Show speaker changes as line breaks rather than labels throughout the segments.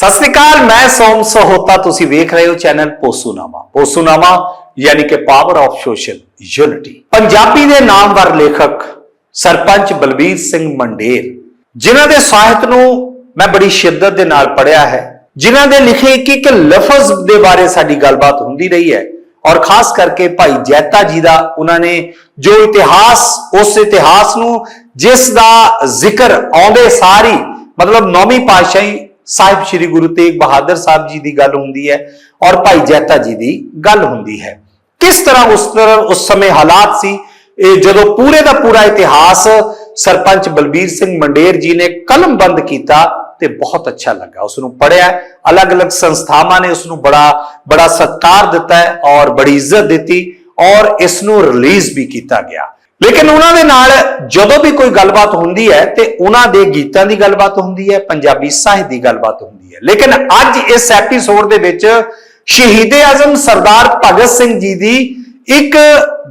ਸਤਿ ਸ੍ਰੀ ਅਕਾਲ, ਮੈਂ ਸੋਮ ਸਹੋਤਾ, ਤੁਸੀਂ ਵੇਖ ਰਹੇ ਹੋ ਚੈਨਲ ਪੋਸੂਨਾਮਾ। ਪੋਸੂਨਾਮਾ ਯਾਨੀ ਕਿ power of social unity Punjabi ਦੇ ਨਾਮਵਰ ਲੇਖਕ ਸਰਪੰਚ ਬਲਬੀਰ ਸਿੰਘ ਮੰਡੇਰ, ਜਿਨ੍ਹਾਂ ਦੇ ਸਾਹਿਤ ਨੂੰ ਮੈਂ ਬੜੀ ਸ਼ਿੱਦਤ ਦੇ ਨਾਲ ਪੜ੍ਹਿਆ ਹੈ, ਜਿਨ੍ਹਾਂ ਦੇ ਲਿਖੇ ਇੱਕ ਇੱਕ ਲਫ਼ਜ਼ ਦੇ ਬਾਰੇ ਸਾਡੀ ਗੱਲਬਾਤ ਹੁੰਦੀ ਰਹੀ ਹੈ, ਔਰ ਖਾਸ ਕਰਕੇ ਭਾਈ ਜੈਤਾ ਜੀ ਦਾ ਉਹਨਾਂ ਨੇ ਜੋ ਇਤਿਹਾਸ, ਉਸ ਇਤਿਹਾਸ ਨੂੰ ਜਿਸ ਦਾ ਜ਼ਿਕਰ ਆਉਂਦੇ ਸਾਰੀ ਮਤਲਬ ਨੌਵੀਂ ਪਾਤਸ਼ਾਹੀ ਸਾਹਿਬ ਸ੍ਰੀ ਗੁਰੂ ਤੇਗ ਬਹਾਦਰ ਸਾਹਿਬ ਜੀ ਦੀ ਗੱਲ ਹੁੰਦੀ ਹੈ ਔਰ ਭਾਈ ਜੈਤਾ ਜੀ ਦੀ ਗੱਲ ਹੁੰਦੀ ਹੈ। ਕਿਸ ਤਰ੍ਹਾਂ ਉਸ ਤਰ੍ਹਾਂ ਉਸ ਸਮੇਂ ਹਾਲਾਤ ਸੀ? ਇਹ ਜਦੋਂ ਪੂਰੇ ਦਾ ਪੂਰਾ ਇਤਿਹਾਸ ਸਰਪੰਚ ਬਲਬੀਰ ਸਿੰਘ ਮੰਡੇਰ ਜੀ ਨੇ ਕਲਮਬੰਦ ਕੀਤਾ ਤੇ ਬਹੁਤ ਅੱਛਾ ਲੱਗਾ। ਉਸ ਨੂੰ ਪੜਿਆ ਅਲੱਗ-ਅਲੱਗ ਸੰਸਥਾਵਾਂ ਨੇ ਉਸ ਨੂੰ ਬੜਾ ਬੜਾ ਸਤਿਕਾਰ ਦਿੱਤਾ ਹੈ ਔਰ ਬੜੀ ਇੱਜ਼ਤ ਦਿੱਤੀ ਔਰ ਇਸ ਨੂੰ ਰਿਲੀਜ਼ ਵੀ ਕੀਤਾ ਗਿਆ। ਲੇਕਿਨ ਉਹਨਾਂ ਦੇ ਨਾਲ ਜਦੋਂ ਵੀ ਕੋਈ ਗੱਲਬਾਤ ਹੁੰਦੀ ਹੈ ਤੇ ਉਹਨਾਂ ਦੇ ਗੀਤਾਂ ਦੀ ਗੱਲਬਾਤ ਹੁੰਦੀ ਹੈ, ਪੰਜਾਬੀ ਸਾਹਿਤ ਦੀ ਗੱਲਬਾਤ ਹੁੰਦੀ ਹੈ। ਲੇਕਿਨ ਅੱਜ ਇਸ ਐਪੀਸੋਡ ਦੇ ਵਿੱਚ ਸ਼ਹੀਦੇ ਆਜ਼ਮ ਸਰਦਾਰ ਭਗਤ ਸਿੰਘ ਜੀ ਦੀ ਇੱਕ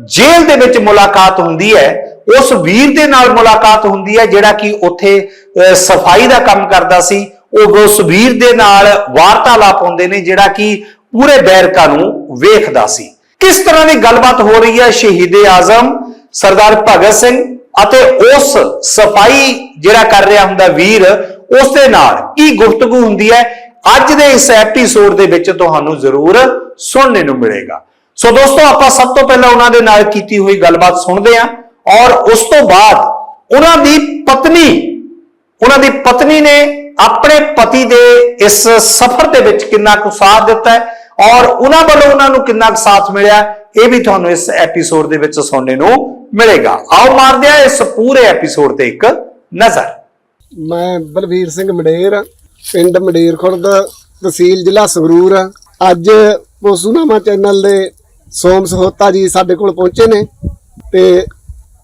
ਜੇਲ੍ਹ ਦੇ ਵਿੱਚ ਮੁਲਾਕਾਤ ਹੁੰਦੀ ਹੈ। ਉਸ ਵੀਰ ਦੇ ਨਾਲ ਮੁਲਾਕਾਤ ਹੁੰਦੀ ਹੈ, ਜਿਹੜਾ ਕਿ ਉੱਥੇ ਸਫ਼ਾਈ ਦਾ ਕੰਮ ਕਰਦਾ ਸੀ। ਉਹ ਉਸ ਵੀਰ ਦੇ ਨਾਲ ਵਾਰਤਾਲਾਪ ਹੁੰਦੇ ਨੇ, ਜਿਹੜਾ ਕਿ ਪੂਰੇ ਬੈਰਕਾ ਨੂੰ ਵੇਖਦਾ ਸੀ। ਕਿਸ ਤਰ੍ਹਾਂ ਦੀ ਗੱਲਬਾਤ ਹੋ ਰਹੀ ਹੈ ਸ਼ਹੀਦੇ ਆਜ਼ਮ? ਸਰਦਾਰ ਭਗਤ ਸਿੰਘ ਅਤੇ ਉਸ ਸਫ਼ਾਈ ਜਿਹੜਾ ਕਰ ਰਿਹਾ ਹੁੰਦਾ ਵੀਰ ਉਸ ਦੇ ਨਾਲ ਕੀ ਗੁਫ਼ਤਗੂ ਹੁੰਦੀ ਹੈ? ਅੱਜ ਦੇ ਇਸ ਐਪੀਸੋਡ ਦੇ ਵਿੱਚ ਤੁਹਾਨੂੰ ਜ਼ਰੂਰ ਸੁਣਨੇ ਨੂੰ ਮਿਲੇਗਾ। ਸੋ ਦੋਸਤੋ, ਆਪਾਂ ਸਭ ਤੋਂ ਪਹਿਲਾਂ ਉਹਨਾਂ ਦੇ ਨਾਲ ਕੀਤੀ ਹੋਈ ਗੱਲਬਾਤ ਸੁਣਦੇ ਹਾਂ ਔਰ ਉਸ ਤੋਂ ਬਾਅਦ ਉਹਨਾਂ ਦੀ ਪਤਨੀ, ਉਹਨਾਂ ਦੀ ਪਤਨੀ ਨੇ ਆਪਣੇ ਪਤੀ ਦੇ ਇਸ ਸਫ਼ਰ ਦੇ ਵਿੱਚ ਕਿੰਨਾ ਕੁ ਸਾਥ ਦਿੱਤਾ ਹੈ ਔਰ ਉਹਨਾਂ ਵੱਲੋਂ ਉਹਨਾਂ ਨੂੰ ਕਿੰਨਾ ਕੁ ਸਾਥ ਮਿਲਿਆ? ਇਹ ਵੀ ਤੁਹਾਨੂੰ ਇਸ ਐਪੀਸੋਡ ਦੇ ਵਿੱਚ ਸੁਣਨੇ ਨੂੰ ਮਿਲੇਗਾ। ਆਓ ਮਾਰਦੇ ਹਾਂ ਇਸ ਪੂਰੇ ਐਪੀਸੋਡ ਤੇ ਇੱਕ ਨਜ਼ਰ।
ਮੈਂ ਬਲਵੀਰ ਸਿੰਘ ਮੰਡੇਰ ਪਿੰਡ ਮੰਡੇਰ ਖੁਰਦ ਤਹਿਸੀਲ ਜ਼ਿਲ੍ਹਾ ਸੰਗਰੂਰ। ਅੱਜ ਪੋਸੂਨਾਮਾ ਚੈਨਲ ਦੇ ਸੋਮ ਸਹੋਤਾ ਜੀ ਸਾਡੇ ਕੋਲ ਪਹੁੰਚੇ ਨੇ ਤੇ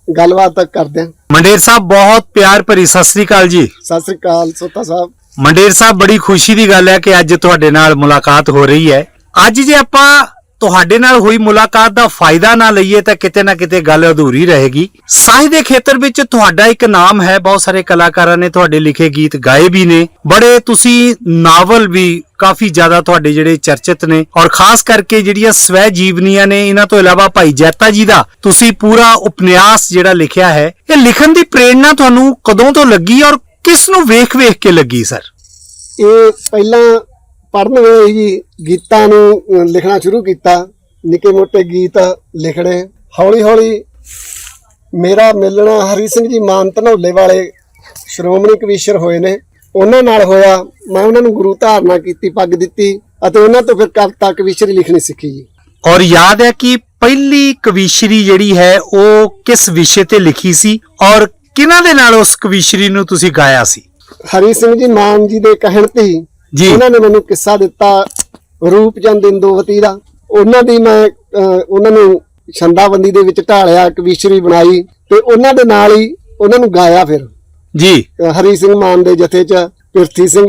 ਗੱਲਬਾਤ ਕਰਦੇ ਹਾਂ।
ਮੰਡੇਰ ਸਾਹਿਬ ਬਹੁਤ ਪਿਆਰ ਭਰੀ ਸਤਿ ਸ੍ਰੀ ਅਕਾਲ ਜੀ।
ਸਤਿ ਸ੍ਰੀ ਅਕਾਲ ਸੋਤਾ ਸਾਹਿਬ।
ਮੰਡੇਰ ਸਾਹਿਬ ਬੜੀ ਖੁਸ਼ੀ ਦੀ ਗੱਲ ਹੈ ਕਿ ਅੱਜ ਤੁਹਾਡੇ ਨਾਲ ਮੁਲਾਕਾਤ ਹੋ ਰਹੀ ਹੈ। ਅੱਜ ਜੇ ਆਪਾਂ ਤੁਹਾਡੇ ਨਾਲ ਹੋਈ ਮੁਲਾਕਾਤ ਦਾ ਫਾਇਦਾ ਨਾ ਲਈਏ ਤਾਂ ਕਿਤੇ ਨਾ ਕਿਤੇ ਗੱਲ ਅਧੂਰੀ ਰਹੇਗੀ। ਸਾਹਿਤ ਦੇ ਖੇਤਰ ਵਿੱਚ ਤੁਹਾਡਾ ਇੱਕ ਨਾਮ ਹੈ, ਬਹੁਤ ਸਾਰੇ ਕਲਾਕਾਰਾਂ ਨੇ ਤੁਹਾਡੇ ਲਿਖੇ ਗੀਤ ਗਾਏ ਵੀ ਨੇ। ਬੜੇ ਤੁਸੀਂ ਨਾਵਲ ਵੀ ਕਾਫੀ ਜ਼ਿਆਦਾ ਤੁਹਾਡੇ ਜਿਹੜੇ ਚਰਚਿਤ ਨੇ। ਔਰ ਖਾਸ ਕਰਕੇ ਜਿਹੜੀਆਂ ਸਵੈ ਜੀਵਨੀਆਂ ਨੇ, ਇਹਨਾਂ ਤੋਂ ਇਲਾਵਾ ਭਾਈ ਜੈਤਾ ਜੀ ਦਾ ਤੁਸੀਂ ਪੂਰਾ ਉਪਨਿਆਸ ਜਿਹੜਾ ਲਿਖਿਆ ਹੈ, ਇਹ ਲਿਖਣ ਦੀ ਪ੍ਰੇਰਣਾ ਤੁਹਾਨੂੰ ਕਦੋਂ ਤੋਂ ਲੱਗੀ ਔਰ ਕਿਸ ਨੂੰ ਵੇਖ-ਵੇਖ ਕੇ ਲੱਗੀ, ਸਰ?
ਇਹ ਪਹਿਲਾਂ ਪੜ੍ਹਨ ਵੇਲੇ ਹੀ ਗੀਤਾਂ ਨੂੰ ਲਿਖਣਾ ਸ਼ੁਰੂ ਕੀਤਾ। ਨਿੱਕੇ ਮੋਟੇ ਗੀਤ ਲਿਖਣੇ ਹੌਲੀ ਹੌਲੀ ਮੇਰਾ ਮਿਲਣਾ ਹਰੀ ਸਿੰਘ ਜੀ ਮਾਨ ਧਨੌਲੇ ਵਾਲੇ ਸ਼੍ਰੋਮਣੀ ਕਵੀਸ਼ਰ ਹੋਏ ਨੇ। ਉਹਨਾਂ ਨਾਲ ਹੋਇਆ ਮੈਂ ਉਹਨਾਂ ਨੂੰ ਗੁਰੂ ਧਾਰਨਾ ਕੀਤੀ ਪੱਗ ਦਿੱਤੀ ਅਤੇ ਉਹਨਾਂ ਤੋਂ ਫਿਰ ਕਵਿਤਾ ਕਵੀਸ਼ਰੀ ਲਿਖਣੀ ਸਿੱਖੀ ਜੀ।
ਔਰ ਯਾਦ ਹੈ ਕਿ ਪਹਿਲੀ ਕਵੀਸ਼ਰੀ ਜਿਹੜੀ ਹੈ ਉਹ ਕਿਸ ਵਿਸ਼ੇ ਤੇ ਲਿਖੀ ਸੀ ਔਰ ਕਿਹਨਾਂ ਦੇ ਨਾਲ ਉਸ ਕਵੀਸ਼ਰੀ ਨੂੰ ਤੁਸੀਂ ਗਾਇਆ ਸੀ?
ਹਰੀ ਸਿੰਘ ਜੀ ਮਾਨ ਜੀ ਦੇ ਕਹਿਣ ਤੇ
ਜੀ।
ਉਹਨਾਂ ਨੇ ਮੈਨੂੰ ਕਿੱਸਾ ਦਿੱਤਾ ਰੂਪਚੰਦ ਇੰਦੋਵਤੀ ਦਾ। ਉਹਨਾਂ ਦੀ ਮੈਂ ਉਹਨਾਂ ਨੂੰ ਛੰਦਾਬੰਦੀ ਦੇ ਵਿੱਚ ਢਾਲਿਆ ਕਵੀਸ਼ਰੀ ਬਣਾਈ ਤੇ ਉਹਨਾਂ ਦੇ ਨਾਲ ਹੀ ਉਹਨਾਂ ਨੂੰ ਗਾਇਆ ਫਿਰ।
ਜੀ।
ਹਰੀ ਸਿੰਘ ਮਾਨ ਦੇ ਜਥੇ 'ਚ ਪਿਰਥੀ ਸਿੰਘ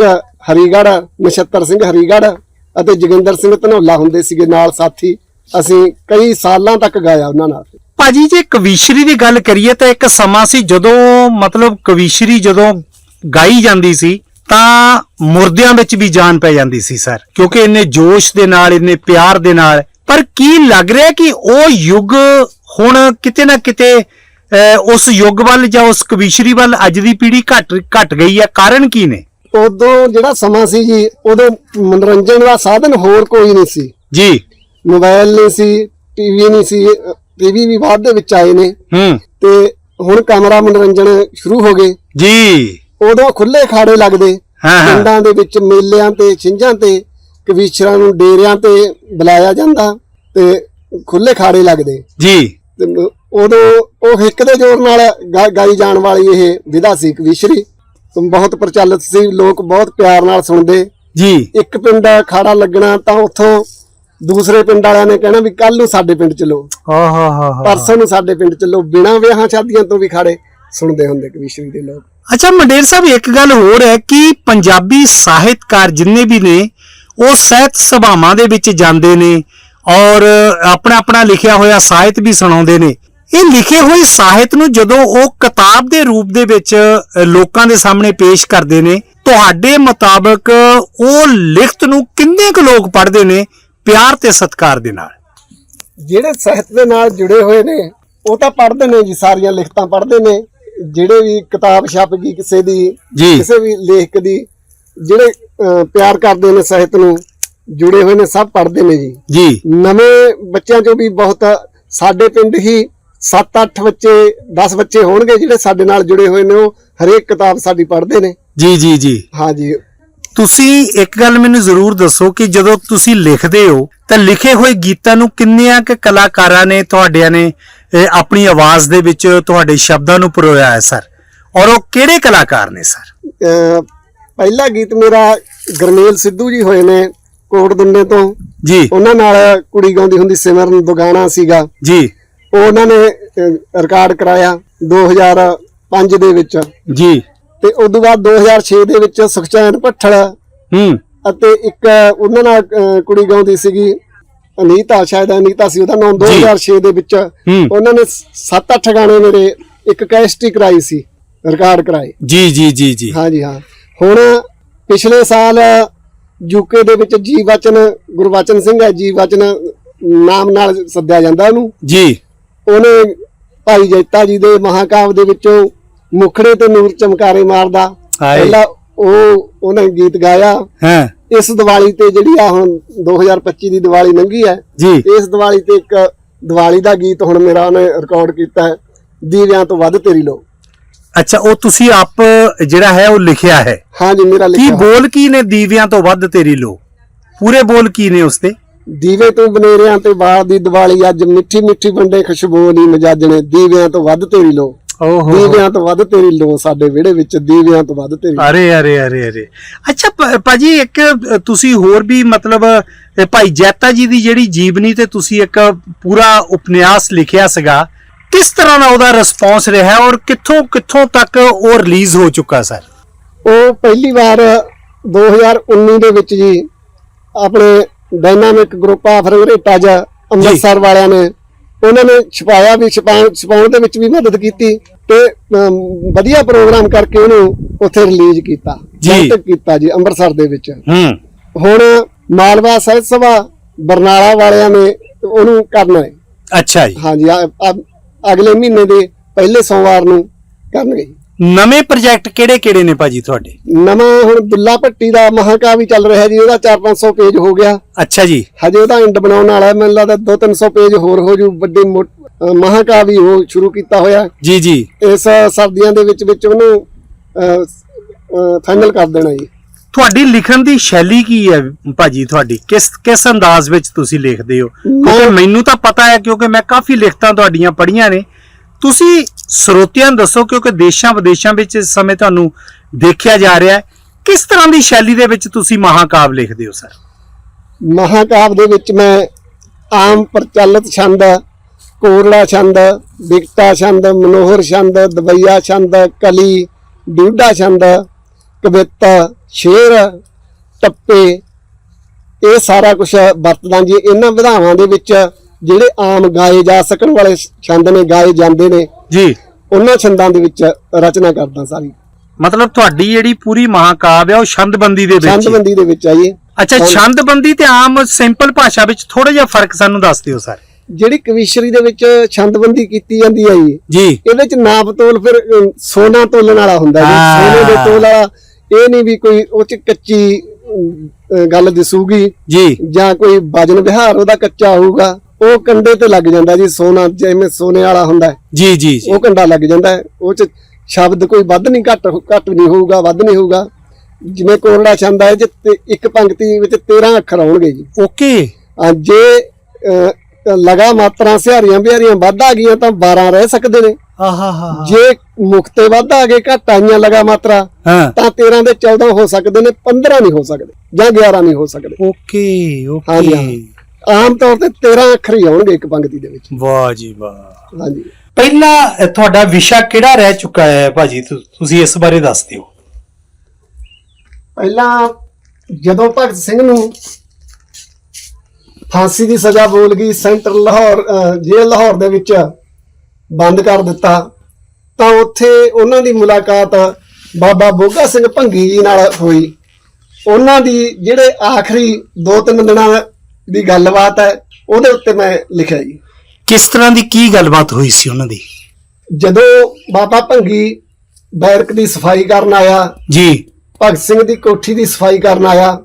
ਹਰੀਗੜ੍ਹ ਨਛੱਤਰ ਸਿੰਘ ਹਰੀਗੜ੍ਹ ਅਤੇ ਜੋਗਿੰਦਰ ਸਿੰਘ ਧਨੌਲਾ ਹੁੰਦੇ ਸੀਗੇ ਨਾਲ ਸਾਥੀ। ਅਸੀਂ ਕਈ ਸਾਲਾਂ ਤੱਕ ਗਾਇਆ ਉਹਨਾਂ ਨਾਲ।
ਭਾਜੀ ਜੇ ਕਵੀਸ਼ਰੀ ਦੀ ਗੱਲ ਕਰੀਏ ਤਾਂ ਇੱਕ ਸਮਾਂ ਸੀ ਜਦੋਂ ਮਤਲਬ ਕਵੀਸ਼ਰੀ ਜਦੋਂ ਗਾਈ ਜਾਂਦੀ ਸੀ ਤਾਂ ਮੁਰਦਿਆਂ ਵਿੱਚ ਵੀ ਜਾਨ ਪੈ ਜਾਂਦੀ ਸੀ ਸਰ। ਕਿਉਂਕਿ ਇੰਨੇ ਜੋਸ਼ ਦੇ ਨਾਲ ਇੰਨੇ ਪਿਆਰ ਦੇ ਨਾਲ। ਪਰ ਕੀ ਲੱਗ ਰਿਹਾ ਕਿ ਉਹ ਯੁੱਗ ਹੁਣ ਕਿਤੇ ਨਾ ਕਿਤੇ ਉਸ ਯੁੱਗ ਵੱਲ ਜਾਂ ਉਸ ਕਵੀਸ਼ਰੀ ਵੱਲ ਅੱਜ ਦੀ ਪੀੜ੍ਹੀ ਘਟ ਘਟ ਗਈ ਹੈ? ਕਾਰਨ ਕੀ ਨੇ?
ਉਦੋਂ ਜਿਹੜਾ ਸਮਾਂ ਸੀ ਜੀ ਉਦੋਂ ਮਨੋਰੰਜਨ ਦਾ ਸਾਧਨ ਹੋਰ ਕੋਈ ਨਹੀਂ ਸੀ।
ਜੀ।
ਮੋਬਾਈਲ ਨਹੀਂ ਸੀ ਟੀਵੀ ਨਹੀਂ ਸੀ ਟੀਵੀ ਵੀ ਬਾਅਦ ਦੇ ਵਿੱਚ ਆਏ ਨੇ।
ਹੂੰ।
ਤੇ ਹੁਣ ਕੈਮਰਾ ਮਨੋਰੰਜਨ ਸ਼ੁਰੂ ਹੋ ਗਏ।
ਜੀ।
ਉਦੋਂ ਖੁੱਲੇ ਖਾੜੇ ਲੱਗਦੇ। ਪਿੰਡਾਂ ਦੇ ਵਿੱਚ ਮੇਲਿਆਂ ਤੇ ਛਿੰਝਾਂ ਤੇ ਕਵੀਸ਼ਰਾਂ ਨੂੰ ਡੇਰਿਆਂ ਤੇ ਬੁਲਾਇਆ ਜਾਂਦਾ ਤੇ ਖੁੱਲੇ ਖਾੜੇ ਲੱਗਦੇ।
ਜੀ।
ਉਦੋਂ ਉਹ ਹਿੱਕ ਦੇ ਜ਼ੋਰ ਨਾਲ ਗਾਈ ਜਾਣ ਵਾਲੀ ਇਹ ਵਿਧਾ ਸੀ ਕਵੀਸ਼ਰੀ। ਬਹੁਤ ਪ੍ਰਚਲਿਤ ਸੀ ਲੋਕ ਬਹੁਤ ਪਿਆਰ ਨਾਲ ਸੁਣਦੇ।
ਜੀ।
ਇੱਕ ਪਿੰਡ ਖਾੜਾ ਲੱਗਣਾ ਤਾਂ ਉੱਥੋਂ ਦੂਸਰੇ ਪਿੰਡ ਵਾਲਿਆਂ ਨੇ ਕਹਿਣਾ ਵੀ ਕੱਲ ਨੂੰ ਸਾਡੇ ਪਿੰਡ ਚਲੋ
ਹਾ ਹਾ ਹਾ
ਪਰਸੋਂ ਨੂੰ ਸਾਡੇ ਪਿੰਡ ਚੱਲੋ ਬਿਨਾਂ ਵਿਆਹਾਂ ਸ਼ਾਦੀਆਂ ਤੋਂ ਵੀ ਖਾੜੇ ਸੁਣਦੇ ਹੁੰਦੇ ਕਵੀਸ਼ਰੀ ਦੇ ਲੋਕ।
ਅੱਛਾ, ਮੰਡੇਰ ਸਾਹਿਬ, ਇੱਕ ਗੱਲ ਹੋਰ ਹੈ ਕਿ ਪੰਜਾਬੀ ਸਾਹਿਤਕਾਰ ਜਿੰਨੇ ਵੀ ਨੇ, ਉਹ ਸਾਹਿਤ ਸਭਾਵਾਂ ਦੇ ਵਿੱਚ ਜਾਂਦੇ ਨੇ ਔਰ ਆਪਣਾ ਆਪਣਾ ਲਿਖਿਆ ਹੋਇਆ ਸਾਹਿਤ ਵੀ ਸੁਣਾਉਂਦੇ ਨੇ। ਇਹ ਲਿਖੇ ਹੋਏ ਸਾਹਿਤ ਨੂੰ ਜਦੋਂ ਉਹ ਕਿਤਾਬ ਦੇ ਰੂਪ ਦੇ ਵਿੱਚ ਲੋਕਾਂ ਦੇ ਸਾਹਮਣੇ ਪੇਸ਼ ਕਰਦੇ ਨੇ, ਤੁਹਾਡੇ ਮੁਤਾਬਕ ਉਹ ਲਿਖਤ ਨੂੰ ਕਿੰਨੇ ਕੁ ਲੋਕ ਪੜ੍ਹਦੇ ਨੇ ਪਿਆਰ ਤੇ ਸਤਿਕਾਰ ਦੇ ਨਾਲ?
ਜਿਹੜੇ ਸਾਹਿਤ ਦੇ ਨਾਲ ਜੁੜੇ ਹੋਏ ਨੇ, ਉਹ ਤਾਂ ਪੜ੍ਹਦੇ ਨੇ ਜੀ, ਸਾਰੀਆਂ ਲਿਖਤਾਂ ਪੜ੍ਹਦੇ ਨੇ। ਜਿਹੜੇ ਵੀ ਕਿਤਾਬ ਛਪ ਗਈ ਕਿਸੇ ਦੀ
ਜੀ।
ਕਿਸੇ ਵੀ ਲੇਖਕ ਦੀ ਜਿਹੜੇ ਅਹ, ਪਿਆਰ ਕਰਦੇ ਨੇ ਸਾਹਿਤ ਨੂੰ ਜੁੜੇ ਹੋਏ ਨੇ ਸਭ ਪੜ੍ਹਦੇ ਨੇ ਜੀ।
ਜੀ।
ਨਵੇਂ ਬੱਚਿਆਂ ਚੋਂ ਵੀ ਬਹੁਤ ਸਾਡੇ ਪਿੰਡ ਹੀ 7-8 ਬੱਚੇ 10 ਬੱਚੇ ਹੋਣਗੇ ਜਿਹੜੇ ਸਾਡੇ ਨਾਲ ਜੁੜੇ ਹੋਏ ਨੇ ਉਹ ਹਰੇਕ ਕਿਤਾਬ ਸਾਡੀ ਪੜ੍ਹਦੇ ਨੇ।
ਜੀ ਜੀ ਜੀ।
ਹਾਂ ਜੀ।
ਤੁਸੀਂ ਇੱਕ ਗੱਲ ਮੈਨੂੰ ਜ਼ਰੂਰ ਦੱਸੋ ਕਿ ਜਦੋਂ ਤੁਸੀਂ ਲਿਖਦੇ ਹੋ ਤਾਂ ਲਿਖੇ ਹੋਏ ਗੀਤਾਂ ਨੂੰ ਕਿੰਨਿਆਂ ਕੁ ਕਲਾਕਾਰਾਂ ਨੇ ਤੁਹਾਡਿਆਂ ਨੇ ਇਹ, ਆਪਣੀ ਆਵਾਜ਼ ਦੇ ਵਿੱਚ ਤੁਹਾਡੇ ਸ਼ਬਦਾਂ ਨੂੰ ਪਰੋਇਆ ਹੈ ਸਰ। ਔਰ ਉਹ ਕਿਹੜੇ ਕਲਾਕਾਰ ਨੇ ਸਰ?
ਅਹ, ਪਹਿਲਾ ਗੀਤ ਮੇਰਾ ਗਰਮੇਲ ਸਿੱਧੂ ਜੀ ਹੋਏ ਨੇ ਕੋਟ ਦੁੰਨੇ ਤੋਂ।
ਜੀ।
ਉਹਨਾਂ ਨਾਲ ਕੁੜੀ ਗਾਉਂਦੀ ਹੁੰਦੀ ਸਿਮਰਨ ਦੁਗਾਣਾ ਸੀਗਾ।
ਜੀ।
ਉਹ ਉਹਨਾਂ ਨੇ ਰਿਕਾਰਡ ਕਰਾਇਆ 2005 ਦੇ ਵਿੱਚ।
ਜੀ।
ਤੇ ਉਸ ਤੋਂ ਬਾਅਦ 2006 ਦੇ ਵਿੱਚ ਸੁਖਚੈਨ ਭੱਠਲ
ਹੂੰ।
ਅਤੇ ਇੱਕ ਉਹਨਾਂ ਨਾਲ ਅਹ, ਕੁੜੀ ਗਾਉਂਦੀ ਸੀਗੀ ਅਨੀਤਾ ਸ਼ਾਇਦ ਅਨੀਤਾ ਸੀ ਉਹਦਾ ਨਾਮ 2006 ਦੇ ਵਿੱਚ। ਉਹਨਾਂ ਨੇ 7-8 ਗਾਣੇ ਮੇਰੇ ਇੱਕ ਕੈਸਟੀ ਕਰਾਈ ਸੀ ਰਿਕਾਰਡ ਕਰਾਏ।
ਜੀ ਜੀ ਜੀ ਜੀ।
ਹਾਂਜੀ ਹਾਂ। ਹੁਣ ਪਿਛਲੇ ਸਾਲ ਯੂਕੇ ਦੇ ਵਿੱਚ ਜੀ ਵਚਨ ਗੁਰਵਚਨ ਸਿੰਘ ਹੈ ਜੀ ਵਚਨ ਨਾਮ ਨਾਲ ਸੱਦਿਆ ਜਾਂਦਾ ਉਹਨੂੰ।
ਜੀ।
ਉਹਨੇ ਭਾਈ ਜੈਤਾ ਜੀ ਦੇ ਮਹਾਕਾਵ ਦੇ ਵਿੱਚੋਂ ਮੁਖੜੇ ਤੇ ਨੂਰ ਚਮਕਾਰੇ ਮਾਰਦਾ। ਪਹਿਲਾਂ ਉਹ ਉਹਨੇ ਗੀਤ ਗਾਇਆ।
ਹਾਂ।
ਇਸ ਦੀਵਾਲੀ ਤੇ ਜਿਹੜੀ ਆ ਹੁਣ 2025 ਦੀ ਦੀਵਾਲੀ ਲੰਘੀ ਹੈ।
ਜੀ।
ਇਸ ਦੀਵਾਲੀ ਤੇ ਇੱਕ ਦੀਵਾਲੀ ਦਾ ਗੀਤ ਹੁਣ ਮੇਰਾ ਉਹਨੇ ਰਿਕਾਰਡ ਕੀਤਾ ਹੈ। ਦੀਵਿਆਂ ਤੋਂ ਵੱਧ ਤੇਰੀ ਲੋ
ਅੱਛਾ ਉਹ ਤੁਸੀਂ ਆਪ ਜਿਹੜਾ ਹੈ ਉਹ ਲਿਖਿਆ ਹੈ?
ਹਾਂ ਜੀ ਮੇਰਾ
ਕੀ
ਲਿਖਿਆ
ਬੋਲ ਕੀ ਨੇ ਦੀਵਿਆਂ ਤੋਂ ਵੱਧ ਤੇਰੀ ਲੋ ਪੂਰੇ ਬੋਲ ਕੀ ਨੇ ਉਸਤੇ
ਦੀਵੇ ਤੋਂ ਬਨੇਰਿਆਂ ਤੇ ਬਾਲ ਦੀ ਦੀਵਾਲੀ ਅੱਜ ਮਿੱਠੀ ਮਿੱਠੀ ਵੰਡੇ ਖੁਸ਼ਬੂ ਨਹੀਂ ਮਜਾਜਣੇ। ਦੀਵਿਆਂ ਤੋਂ ਵੱਧ ਤੇਰੀ ਲੋ
ਓਹੋ।
ਦੀਵਿਆਂ ਤੋਂ ਵੱਧ ਤੇਰੀ ਲੋ ਸਾਡੇ ਵਿਹੜੇ ਵਿੱਚ ਦੀਵਿਆਂ ਤੋਂ ਵੱਧ ਤੇਰੀ
ਅਰੇ ਅਰੇ ਅਰੇ ਅਰੇ। ਅੱਛਾ ਭ- ਭਾਜੀ ਇੱਕ ਤੁਸੀਂ ਹੋਰ ਵੀ ਮਤਲਬ ਭਾਈ ਜੈਤਾ ਜੀ ਦੀ ਜਿਹੜੀ ਜੀਵਨੀ ਤੇ ਤੁਸੀਂ ਇੱਕ ਪੂਰਾ ਉਪਨਿਆਸ ਲਿਖਿਆ ਸੀਗਾ ਕਿਸ ਤਰ੍ਹਾਂ ਦਾ ਉਹਦਾ ਰਿਸਪੌਂਸ ਰਿਹਾ ਔਰ ਕਿੱਥੋਂ ਕਿੱਥੋਂ ਤੱਕ ਉਹ ਰਿਲੀਜ਼ ਹੋ ਚੁੱਕਾ ਸਰ
ਉਹ ਪਹਿਲੀ ਵਾਰ 2019 ਦੇ ਵਿੱਚ ਜੀ ਆਪਣੇ ਡਾਇਨਾਮਿਕ ਗਰੁੱਪ ਆਫ ਰੰਗਰੇਟਾ ਜ। ਅੰਮ੍ਰਿਤਸਰ ਵਾਲਿਆਂ ਨੇ ਉਹਨਾਂ ਨੇ ਛਪਾਇਆ ਵੀ ਛਪਾਉਣ ਛਪਾਉਣ ਦੇ ਵਿੱਚ ਵੀ ਮਦਦ ਕੀਤੀ ਤੇ ਅਮ, ਵਧੀਆ ਪ੍ਰੋਗਰਾਮ ਕਰਕੇ ਉਹਨੂੰ ਉੱਥੇ ਰਿਲੀਜ਼ ਕੀਤਾ
ਜੀ।
ਨਾਟਕ ਕੀਤਾ ਜੀ ਅੰਮ੍ਰਿਤਸਰ ਦੇ ਵਿੱਚ।
ਹੂੰ।
ਹੁਣ ਮਾਲਵਾ ਸਾਹਿਤ ਸਭਾ ਬਰਨਾਲਾ ਵਾਲਿਆਂ ਨੇ ਉਹਨੂੰ ਕਰਨਾ ਹੈ।
ਅੱਛਾ ਜੀ।
ਹਾਂਜੀ ਆ- ਆ- ਅਗਲੇ ਮਹੀਨੇ ਦੇ ਪਹਿਲੇ ਸੋਮਵਾਰ ਨੂੰ ਕਰਨਗੇ।
ਨਵੇਂ ਪ੍ਰੋਜੈਕਟ ਕਿਹੜੇ ਕਿਹੜੇ ਨੇ ਭਾਜੀ ਤੁਹਾਡੇ?
ਨਵਾਂ ਹੁਣ ਦੁੱਲਾ ਭੱਟੀ ਦਾ ਮਹਾਕਾਵੀ ਚੱਲ ਰਿਹਾ ਜੀ ਉਹਦਾ 4-500 ਪੇਜ ਹੋ ਗਿਆ।
ਅੱਛਾ ਜੀ।
ਹਜੇ ਉਹਦਾ ਐਂਡ ਬਣਾਉਣ ਵਾਲਾ ਹੈ ਮੈਨੂੰ ਲੱਗਦਾ 2-300 ਪੇਜ ਹੋਰ ਹੋ ਜੂ ਵੱਡੀ ਮਹਾਕਾਵੀ ਉਹ ਸ਼ੁਰੂ ਕੀਤਾ ਹੋਇਆ।
ਜੀ ਜੀ।
ਇਸ ਸਰਦੀਆਂ ਦੇ ਵਿੱਚ ਵਿੱਚ ਉਹਨੂੰ ਫਾਈਨਲ ਕਰ ਦੇਣਾ ਜੀ।
ਤੁਹਾਡੀ ਲਿਖਣ ਦੀ ਸ਼ੈਲੀ ਕੀ ਹੈ ਭਾਜੀ ਤੁਹਾਡੀ? ਕਿਸ ਕਿਸ ਅੰਦਾਜ਼ ਵਿੱਚ ਤੁਸੀਂ ਲਿਖਦੇ ਹੋ? ਕਿਉਂਕਿ ਮੈਨੂੰ ਤਾਂ ਪਤਾ ਹੈ ਕਿਉਂਕਿ ਮੈਂ ਕਾਫੀ ਲਿਖਤਾਂ ਤੁਹਾਡੀਆਂ ਪੜ੍ਹੀਆਂ ਨੇ। ਤੁਸੀਂ ਸਰੋਤਿਆਂ ਨੂੰ ਦੱਸੋ, ਕਿਉਂਕਿ ਦੇਸ਼ਾਂ ਵਿਦੇਸ਼ਾਂ ਵਿੱਚ ਇਸ ਸਮੇਂ ਤੁਹਾਨੂੰ ਦੇਖਿਆ ਜਾ ਰਿਹਾ ਹੈ। ਕਿਸ ਤਰ੍ਹਾਂ ਦੀ ਸ਼ੈਲੀ ਦੇ ਵਿੱਚ ਤੁਸੀਂ ਮਹਾਕਾਵ ਲਿਖਦੇ ਹੋ, ਸਰ?
ਮਹਾਕਾਵ ਦੇ ਵਿੱਚ ਮੈਂ ਆਮ ਪ੍ਰਚਲਿਤ ਛੰਦ, ਕੋਰਲਾ ਛੰਦ ਵਿਕਟਾ ਛੰਦ, ਮਨੋਹਰ ਛੰਦ, ਦਵਈਆ ਛੰਦ, ਕਲੀ, ਡੂਡਾ ਛੰਦ, ਕਵਿਤਾ, ਸ਼ੇਰ, ਟੱਪੇ, ਇਹ ਸਾਰਾ ਕੁਝ ਵਰਤਦਾ ਜੀ। ਇਹਨਾਂ ਵਿਧਾਵਾਂ ਦੇ ਵਿੱਚ ਜਿਹੜੇ ਆਮ ਗਾਏ ਜਾ ਸਕਣ ਵਾਲੇ ਛੰਦ ਨੇ ਗਾਏ ਜਾਂਦੇ ਨੇ
ਜੀ।
ਉਹਨਾਂ ਛੰਦਾਂ ਦੇ ਵਿੱਚ ਰਚਨਾ ਕਰਦਾ ਸਾਰੀ।
ਮਤਲਬ ਤੁਹਾਡੀ ਜਿਹੜੀ ਪੂਰੀ ਮਹਾਕਾਵ ਹੈ ਉਹ ਛੰਦਬੰਦੀ ਦੇ ਵਿੱਚ।
ਛੰਦਬੰਦੀ ਦੇ ਵਿੱਚ ਆ ਜੀ
ਅੱਛਾ ਛੰਦਬੰਦੀ ਤੇ ਆਮ ਸਿੰਪਲ ਭਾਸ਼ਾ ਵਿੱਚ ਥੋੜਾ ਜਿਹਾ ਫ਼ਰਕ ਸਾਨੂੰ ਦੱਸ ਦਿਓ ਸਰ।
ਜਿਹੜੀ ਕਵੀਸ਼ਰੀ ਦੇ ਵਿੱਚ ਛੰਦਬੰਦੀ ਕੀਤੀ ਜਾਂਦੀ ਹੈ ਜੀ। ਇਹਦੇ ਚ ਨਾਪ ਤੋਲ ਫਿਰ ਸੋਨਾ ਤੋਲਣ ਵਾਲਾ ਹੁੰਦਾ ਜੀ। ਸੋਨੇ ਦੇ ਤੋਲ ਵਾਲਾ ਇਹ ਨਹੀਂ ਵੀ ਕੋਈ ਉਹ ਚ ਕੱਚੀ ਗੱਲ ਦਿਸੂਗੀ।
ਜੀ।
ਜਾਂ ਕੋਈ ਵਜਨ ਵਿਹਾਰ ਉਹਦਾ ਕੱਚਾ ਹੋਊਗਾ। ਉਹ ਕੰਡੇ ਤੇ ਲੱਗ ਜਾਂਦਾ ਜੀ ਸੋਨਾ ਜਿਵੇਂ ਸੋਨੇ ਵਾਲਾ ਹੁੰਦਾ ਹੈ,
ਜੀ ਜੀ ਜੀ।
ਉਹ ਕੰਡਾ ਲੱਗ ਜਾਂਦਾ ਹੈ। ਉਹ ਚ ਸ਼ਬਦ ਕੋਈ ਵੱਧ ਨਹੀਂ ਘੱਟ ਘੱਟ ਨਹੀਂ ਹੋਊਗਾ ਵੱਧ ਨਹੀਂ ਹੋਊਗਾ। ਜਿਵੇਂ ਕੋਰੜਾ ਛੰਦ ਹੈ ਜੇ ਤੇ ਇੱਕ ਪੰਕਤੀ ਵਿੱਚ 13 ਅੱਖਰ ਆਉਣਗੇ ਜੀ।
ਓਕੇ।
ਜੇ ਅ, ਲਗਾ ਮਾਤਰਾ ਸਿਹਾਰੀਆਂ ਬਿਹਾਰੀਆਂ ਵੱਧ ਆ ਗਈਆਂ ਤਾਂ 12 ਰਹਿ ਸਕਦੇ ਨੇ।
ਹਾ
ਜੇ ਮੁਕਤੇ ਵੱਧ ਆ ਗਏ ਘੱਟ ਆਈਆਂ ਲਗਾ ਮਾਤਰਾ
ਹਾਂ।
ਤਾਂ 13 ਦੇ 14 ਹੋ ਸਕਦੇ ਨੇ 15 ਨਹੀਂ ਹੋ ਸਕਦੇ ਜਾਂ 11 ਨਹੀਂ ਹੋ ਸਕਦੇ।
Okay okay.
ਆਮ ਤੌਰ ਤੇ 13 ਅੱਖਰ ਹੀ ਆਉਣਗੇ ਇੱਕ ਪੰਕਤੀ ਦੇ ਵਿੱਚ।
ਵਾਹ ਜੀ ਵਾਹ।
ਹਾਂਜੀ।
ਪਹਿਲਾ ਅ, ਤੁਹਾਡਾ ਵਿਸ਼ਾ ਕਿਹੜਾ ਰਹਿ ਚੁੱਕਾ ਹੈ ਭਾਜੀ? ਤੁ- ਤੁਸੀਂ ਇਸ ਬਾਰੇ ਦੱਸ ਦਿਓ।
ਪਹਿਲਾਂ ਜਦੋਂ ਭਗਤ ਸਿੰਘ ਨੂੰ ਫਾਂਸੀ ਦੀ ਸਜ਼ਾ ਬੋਲ ਗਈ ਸੈਂਟਰ ਲਾਹੌਰ ਅਹ, ਜੇਲ੍ਹ ਲਾਹੌਰ ਦੇ ਵਿੱਚ ਬੰਦ ਕਰ ਦਿੱਤਾ ਤਾਂ ਉੱਥੇ ਉਹਨਾਂ ਦੀ ਮੁਲਾਕਾਤ ਬਾਬਾ ਬੋਗਾ ਸਿੰਘ ਭੰਗੀ ਜੀ ਨਾਲ ਹੋਈ। ਉਹਨਾਂ ਦੀ ਜਿਹੜੇ ਆਖਰੀ ਦੋ ਤਿੰਨ ਦਿਨਾਂ ਦੀ ਗੱਲਬਾਤ ਹੈ ਉਹਦੇ ਉੱਤੇ ਮੈਂ ਲਿਖਿਆ ਜੀ।
ਕਿਸ ਤਰ੍ਹਾਂ ਦੀ ਕੀ ਗੱਲਬਾਤ ਹੋਈ ਸੀ ਉਹਨਾਂ ਦੀ?
ਜਦੋਂ ਬਾਬਾ ਭੰਗੀ ਬੈਰਕ ਦੀ ਸਫ਼ਾਈ ਕਰਨ ਆਇਆ
ਜੀ।
ਭਗਤ ਸਿੰਘ ਦੀ ਕੋਠੀ ਦੀ ਸਫ਼ਾਈ ਕਰਨ ਆਇਆ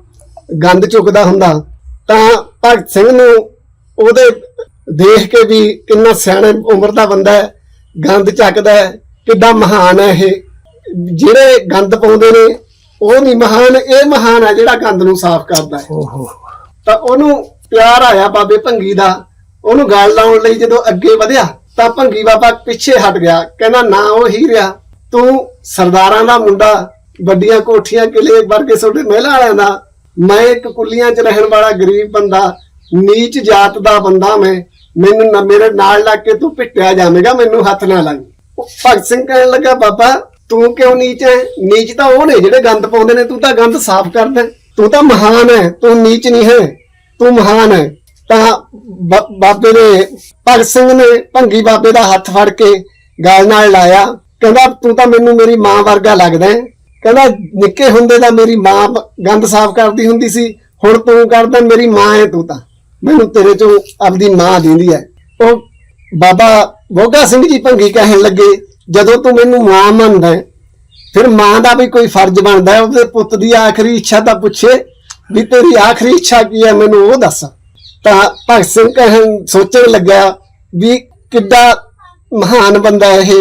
ਗੰਦ ਚੁੱਕਦਾ ਹੁੰਦਾ ਤਾਂ ਭਗਤ ਸਿੰਘ ਨੂੰ ਉਹਦੇ ਦੇਖ ਕੇ ਵੀ ਕਿੰਨਾ ਸਿਆਣੇ ਉਮਰ ਦਾ ਬੰਦਾ ਹੈ ਗੰਦ ਚੱਕਦਾ ਹੈ ਕਿੱਡਾ ਮਹਾਨ ਹੈ ਇਹ। ਜਿਹੜੇ ਗੰਦ ਪਾਉਂਦੇ ਨੇ ਉਹ ਨਹੀਂ ਮਹਾਨ ਇਹ ਮਹਾਨ ਹੈ ਜਿਹੜਾ ਗੰਦ ਨੂੰ ਸਾਫ਼ ਕਰਦਾ ਹੈ।
ਓਹੋ।
ਤਾਂ ਉਹਨੂੰ ਪਿਆਰ ਆਇਆ ਬਾਬੇ ਭੰਗੀ ਦਾ। ਉਹਨੂੰ ਗੱਲ ਲਾਉਣ ਲਈ ਜਦੋਂ ਅੱਗੇ ਵਧਿਆ, ਤਾਂ ਭੰਗੀ ਬਾਬਾ ਪਿੱਛੇ ਹਟ ਗਿਆ, ਕਹਿੰਦਾ, ਨਾ, ਉਹ ਹੀ ਰਿਹਾ। ਤੂੰ ਸਰਦਾਰਾਂ ਦਾ ਮੁੰਡਾ, ਵੱਡੀਆਂ ਕੋਠੀਆਂ ਕਿਲੇ ਵਰਗੇ ਛੋਟੇ ਮਹਿਲਾ ਵਾਲਿਆਂ ਦਾ। ਮੈਂ ਇੱਕ ਕੁੱਲੀਆਂ 'ਚ ਰਹਿਣ ਵਾਲਾ ਗਰੀਬ ਬੰਦਾ, ਨੀਚ ਜਾਤ ਦਾ ਬੰਦਾ ਮੈਂ। ਮੈਨੂੰ ਨਾ, ਮੇਰੇ ਨਾਲ ਲੱਗ ਕੇ ਤੂੰ ਪਿੱਟਿਆ ਜਾਵੇਂਗਾ, ਮੈਨੂੰ ਹੱਥ ਨਾ ਲਾਈ। ਭਗਤ ਸਿੰਘ ਕਹਿਣ ਲੱਗਾ, ਬਾਬਾ, ਤੂੰ ਕਿਉਂ ਨੀਚ ਹੈ ਨੀਚ ਤਾਂ ਉਹ ਨੇ ਜਿਹੜੇ ਗੰਦ ਪਾਉਂਦੇ ਨੇ, ਤੂੰ ਤਾਂ ਗੰਦ ਸਾਫ਼ ਕਰਦਾ। ਤੂੰ ਤਾਂ ਮਹਾਨ ਹੈ, ਤੂੰ ਨੀਚ ਨਹੀਂ ਹੈ, ਤੂੰ ਮਹਾਨ ਹੈ। ਤਾਂ ਬਾ- ਬਾਬੇ ਨੇ, ਭਗਤ ਸਿੰਘ ਨੇ ਭੰਗੀ ਬਾਬੇ ਦਾ ਹੱਥ ਫੜ ਕੇ ਗਾਲ ਨਾਲ ਲਾਇਆ। ਕਹਿੰਦਾ, ਤੂੰ ਤਾਂ ਮੈਨੂੰ ਮੇਰੀ ਮਾਂ ਵਰਗਾ ਲੱਗਦਾ ਹੈ। ਕਹਿੰਦਾ, ਨਿੱਕੇ ਹੁੰਦੇ ਦਾ ਮੇਰੀ ਮਾਂ ਗੰਦ ਸਾਫ਼ ਕਰਦੀ ਹੁੰਦੀ ਸੀ। ਹੁਣ ਤੂੰ ਕਰਦਾ, ਮੇਰੀ ਮਾਂ ਹੈ ਤੂੰ ਤਾਂ। ਮੈਨੂੰ ਤੇਰੇ ਚੋਂ ਆਪਦੀ ਮਾਂ ਦਿੰਦੀ ਹੈ। ਉਹ ਬਾਬਾ ਬੋਗਾ ਸਿੰਘ ਜੀ ਭੰਗੀ ਕਹਿਣ ਲੱਗੇ, ਜਦੋਂ ਤੂੰ ਮੈਨੂੰ ਮਾਂ ਮੰਨਦਾ ਫਿਰ ਮਾਂ ਦਾ ਵੀ ਕੋਈ ਫਰਜ਼ ਬਣਦਾ ਹੈ ਉਹਦੇ ਪੁੱਤ ਦੀ ਆਖਰੀ ਇੱਛਾ ਤਾਂ ਪੁੱਛੇ ਵੀ ਤੇਰੀ ਆਖਰੀ ਇੱਛਾ ਕੀ ਹੈ ਮੈਨੂੰ ਉਹ ਦੱਸ। ਤਾਂ ਭਗਤ ਸਿੰਘ ਕਹਿਣ ਸੋਚਣ ਲੱਗਾ ਵੀ ਕਿੱਡਾ ਮਹਾਨ ਬੰਦਾ ਇਹ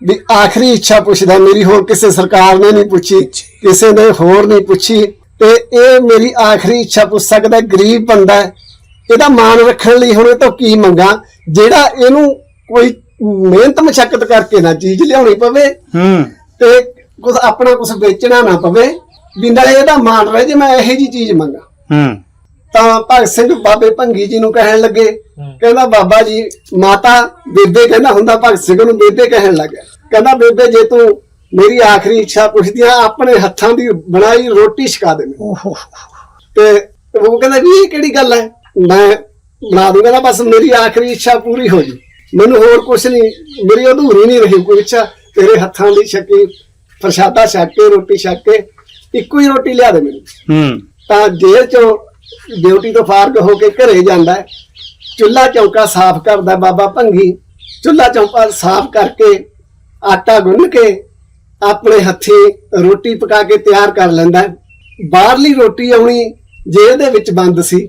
ਵੀ ਆਖਰੀ ਇੱਛਾ ਪੁੱਛਦਾ ਮੇਰੀ ਹੋਰ ਕਿਸੇ ਸਰਕਾਰ ਨੇ ਨਹੀਂ ਪੁੱਛੀ ਕਿਸੇ ਨੇ ਹੋਰ ਨਹੀਂ ਪੁੱਛੀ। ਤੇ ਇਹ ਮੇਰੀ ਆਖਰੀ ਇੱਛਾ ਪੁੱਛ ਸਕਦਾ ਗਰੀਬ ਬੰਦਾ ਹੈ। ਇਹਦਾ ਮਾਣ ਰੱਖਣ ਲਈ ਹੁਣ ਇਹ ਤੋਂ ਕੀ ਮੰਗਾ? ਜਿਹੜਾ ਇਹਨੂੰ ਕੋਈ ਮਿਹਨਤ ਮਸ਼ੱਕਤ ਕਰਕੇ ਨਾ ਚੀਜ਼ ਲਿਆਉਣੀ ਪਵੇ
ਹੂੰ।
ਤੇ ਕੁਝ ਆਪਣਾ ਕੁਝ ਵੇਚਣਾ ਨਾ ਪਵੇ ਵੀ ਨਾਲੇ ਇਹਦਾ ਮਾਣ ਰਹੇ ਜੇ ਮੈਂ ਇਹੋ ਜੀ ਚੀਜ਼ ਮੰਗਾ।
ਹੂੰ।
ਤਾਂ ਭਗਤ ਸਿੰਘ ਬਾਬੇ ਭੰਗੀ ਜੀ ਨੂੰ ਕਹਿਣ ਲੱਗੇ ਕਹਿੰਦਾ ਬਾਬਾ ਜੀ ਮਾਤਾ ਬੇਬੇ ਕਹਿੰਦਾ ਹੁੰਦਾ ਭਗਤ ਸਿੰਘ ਨੂੰ ਬੇਬੇ ਕਹਿਣ ਲੱਗਾ ਕਹਿੰਦਾ ਬੇਬੇ ਜੇ ਤੂੰ ਮੇਰੀ ਆਖਰੀ ਇੱਛਾ ਪੁੱਛਦੀ ਆ ਆਪਣੇ ਹੱਥਾਂ ਦੀ ਬਣਾਈ ਰੋਟੀ ਛਕਾ ਦੇ ਮੈਨੂੰ। ਤੇ ਉਹ ਕਹਿੰਦਾ ਵੀ ਇਹ ਕਿਹੜੀ ਗੱਲ ਹੈ? ਮੈਂ ਬਣਾ ਦੂੰਗਾ ਨਾ ਬਸ ਮੇਰੀ ਆਖਰੀ ਇੱਛਾ ਪੂਰੀ ਹੋ ਜੂ ਮੈਨੂੰ ਹੋਰ ਕੁਝ ਨਹੀਂ ਮੇਰੀ ਅਧੂਰੀ ਨਹੀਂ ਰਹੀ ਕੋਈ ਇੱਛਾ ਤੇਰੇ ਹੱਥਾਂ ਦੀ ਛਕੀ ਪ੍ਰਸ਼ਾਦਾ ਛਕ ਕੇ ਰੋਟੀ ਛਕ ਕੇ ਇੱਕੋ ਹੀ ਰੋਟੀ ਲਿਆ ਦੇ ਮੈਨੂੰ
ਹੂੰ
ਤਾਂ ਜੇਲ੍ਹ ਚੋਂ ਡਿਊਟੀ ਤੋਂ ਫਾਰਗ ਹੋ ਕੇ ਘਰੇ ਜਾਂਦਾ ਹੈ। ਚੁੱਲ੍ਹਾ ਚੌਂਕਾ ਸਾਫ਼ ਕਰਦਾ ਬਾਬਾ ਭੰਗੀ ਚੁੱਲ੍ਹਾ ਚੌਂਕਾ ਸਾਫ਼ ਕਰਕੇ ਆਟਾ ਗੁੰਨ ਕੇ ਆਪਣੇ ਹੱਥੀ ਰੋਟੀ ਪਕਾ ਕੇ ਤਿਆਰ ਕਰ ਲੈਂਦਾ। ਬਾਹਰਲੀ ਰੋਟੀ ਆਉਣੀ ਜੇਲ੍ਹ ਦੇ ਵਿੱਚ ਬੰਦ ਸੀ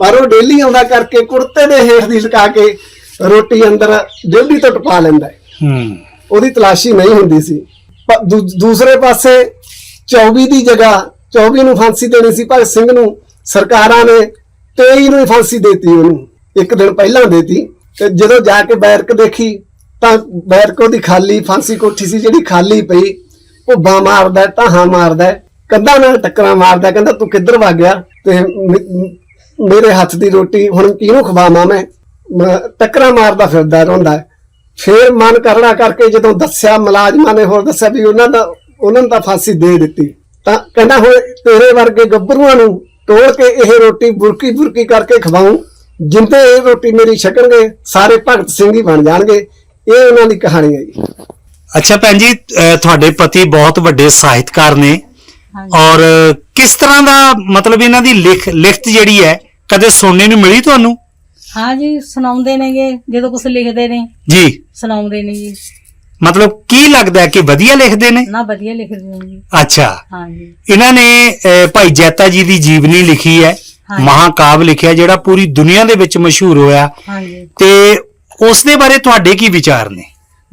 ਪਰ ਉਹ ਡੇਲੀ ਆਉਂਦਾ ਕਰਕੇ ਕੁੜਤੇ ਦੇ ਹੇਠ ਦੀ ਲਗਾ ਕੇ ਰੋਟੀ ਅੰਦਰ ਡੇਲੀ ਤੋਂ ਟਪਾ ਲੈਂਦਾ ਹੈ। ਉਹਦੀ ਤਲਾਸ਼ੀ ਨਹੀਂ ਹੁੰਦੀ ਸੀ ਦੂਸਰੇ ਪਾਸੇ 24 ਦੀ ਜਗ੍ਹਾ 24 ਨੂੰ ਫਾਂਸੀ ਦੇਣੀ ਸੀ ਭਗਤ ਸਿੰਘ ਨੂੰ, ਸਰਕਾਰਾਂ ਨੇ 23 ਨੂੰ ਹੀ ਫਾਂਸੀ ਦੇਤੀ ਉਹਨੂੰ, ਇੱਕ ਦਿਨ ਪਹਿਲਾਂ ਦੇਤੀ। ਤੇ ਜਦੋਂ ਜਾ ਕੇ ਬੈਰਕ ਦੇਖੀ ਤਾਂ ਬੈਰਕ ਉਹਦੀ ਖਾਲੀ ਫਾਂਸੀ ਕੋਠੀ ਸੀ ਜਿਹੜੀ ਖਾਲੀ ਪਈ, ਉਹ ਬਾ ਮਾਰਦਾ, ਟਾਹਾਂ ਮਾਰਦਾ, ਕੰਧਾਂ ਨਾਲ ਟੱਕਰਾਂ ਮਾਰਦਾ, ਕਹਿੰਦਾ ਤੂੰ ਕਿੱਧਰ ਵਗ ਗਿਆ? ਤੇ ਮੇਰੇ ਹੱਥ ਦੀ ਰੋਟੀ ਹੁਣ ਕਿਹਨੂੰ ਖਵਾਵਾਂ ਮੈਂ, ਟੱਕਰਾਂ ਮਾਰਦਾ ਫਿਰਦਾ ਰਹਿੰਦਾ। ਫਿਰ ਮਨ ਕਰੜਾ ਕਰਕੇ ਜਦੋਂ ਦੱਸਿਆ ਮੁਲਾਜ਼ਮਾਂ ਨੇ ਹੋਰ ਦੱਸਿਆ ਵੀ ਉਹਨਾਂ ਦਾ ਉਹਨਾਂ ਨੂੰ ਤਾਂ ਫਾਂਸੀ ਦੇ ਦਿੱਤੀ। ਤਾਂ ਕਹਿੰਦਾ ਹੁਣ ਤੇਰੇ ਵਰਗੇ ਗੱਭਰੂਆਂ ਨੂੰ ਤੋੜ ਕੇ ਇਹ ਰੋਟੀ ਬੁਰਕੀ ਬੁਰਕੀ ਕਰਕੇ ਖਵਾਉਂ ਜਿੰਦੇ ਇਹ ਰੋਟੀ ਮੇਰੀ ਛਕਣਗੇ ਸਾਰੇ ਭਗਤ ਸਿੰਘ ਹੀ ਬਣ ਜਾਣਗੇ। ਇਹ ਉਹਨਾਂ ਦੀ ਕਹਾਣੀ ਹੈ ਜੀ।
ਅੱਛਾ ਭੈਣ ਜੀ ਅਹ ਤੁਹਾਡੇ ਪਤੀ ਬਹੁਤ ਵੱਡੇ ਸਾਹਿਤਕਾਰ ਨੇ। ਔਰ ਕਿਸ ਤਰ੍ਹਾਂ ਦਾ ਮਤਲਬ ਇਹਨਾਂ ਦੀ ਲਿਖ ਲਿਖਤ ਜਿਹੜੀ ਹੈ ਕਦੇ ਸੁਣਨੇ ਨੂੰ ਮਿਲੀ ਤੁਹਾਨੂੰ?
ਹਾਂ ਜੀ ਸੁਣਾਉਂਦੇ ਨੇਗੇ ਜਦੋਂ ਕੁਝ ਲਿਖਦੇ ਨੇ।
ਜੀ।
ਸੁਣਾਉਂਦੇ ਨੇ ਜੀ।
ਮਤਲਬ ਕੀ ਲੱਗਦਾ ਹੈ ਕਿ ਵਧੀਆ ਲਿਖਦੇ ਨੇ?
ਨਾ ਵਧੀਆ ਲਿਖਦੇ ਨੇ ਜੀ।
ਅੱਛਾ।
ਹਾਂ ਜੀ।
ਇਹਨਾਂ ਨੇ ਅਹ, ਭਾਈ ਜੈਤਾ ਜੀ ਦੀ ਜੀਵਨੀ ਲਿਖੀ ਹੈ।
ਹਾਂਜੀ।
ਮਹਾਕਾਵ ਲਿਖਿਆ ਜਿਹੜਾ ਪੂਰੀ ਦੁਨੀਆ ਦੇ ਵਿੱਚ ਮਸ਼ਹੂਰ ਹੋਇਆ।
ਹਾਂ ਜੀ।
ਤੇ ਉਸ ਦੇ ਬਾਰੇ ਤੁਹਾਡੇ ਕੀ ਵਿਚਾਰ ਨੇ?